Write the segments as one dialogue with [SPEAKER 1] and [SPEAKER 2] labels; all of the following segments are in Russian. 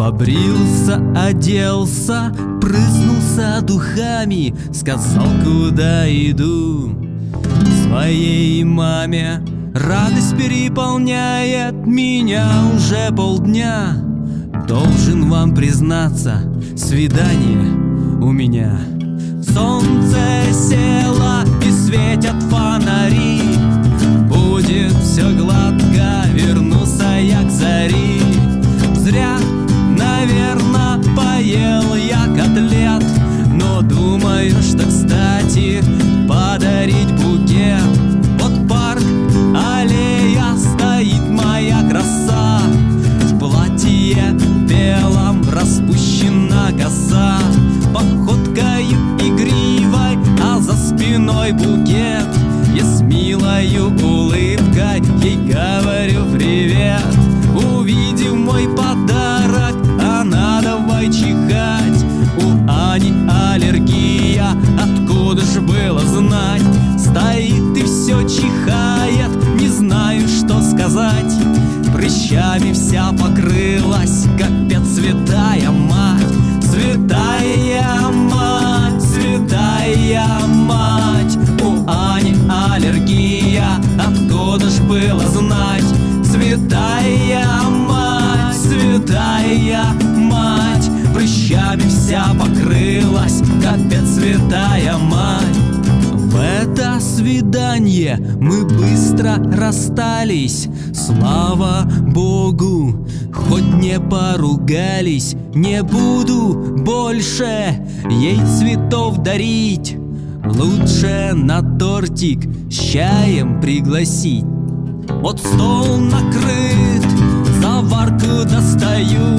[SPEAKER 1] Побрился, оделся, прыснулся духами Сказал, куда иду? Своей маме Радость переполняет меня уже полдня. Должен вам признаться, свидание у меня. Солнце село и светят фонари. Будет все гладко, спиной букет. Я с милою улыбкой ей говорю привет. Увидев мой подарок, она давай чихать. У Ани аллергия, откуда ж было знать? Стоит и все чихает, не знаю, что сказать. Прыщами вся покрылась, капец святая мать ж было знать. Святая мать, святая мать Прыщами вся покрылась, капец святая мать. В это свидание мы быстро расстались. Слава Богу, хоть не поругались Не буду больше ей цветов дарить Лучше на тортик с чаем пригласить. Вот стол накрыт, заварку достаю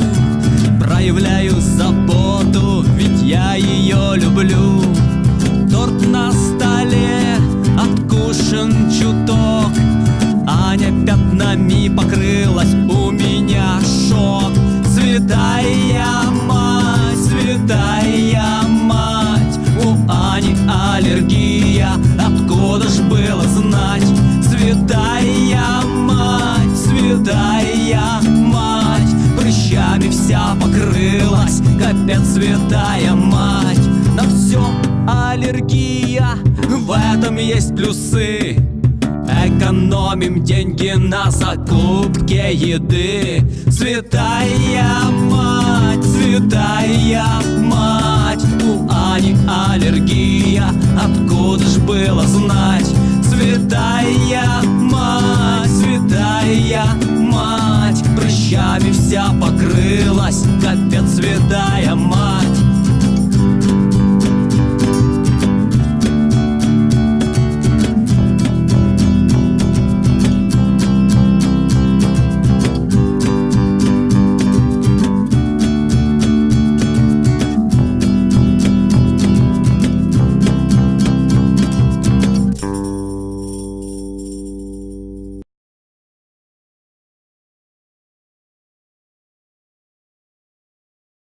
[SPEAKER 1] Проявляю заботу, ведь я ее люблю покрылась, капец святая мать. На все аллергия, в этом есть плюсы. Экономим деньги на закупке еды. Святая мать, святая мать. У Ани аллергия, откуда ж было знать вся покрылась, капец цвет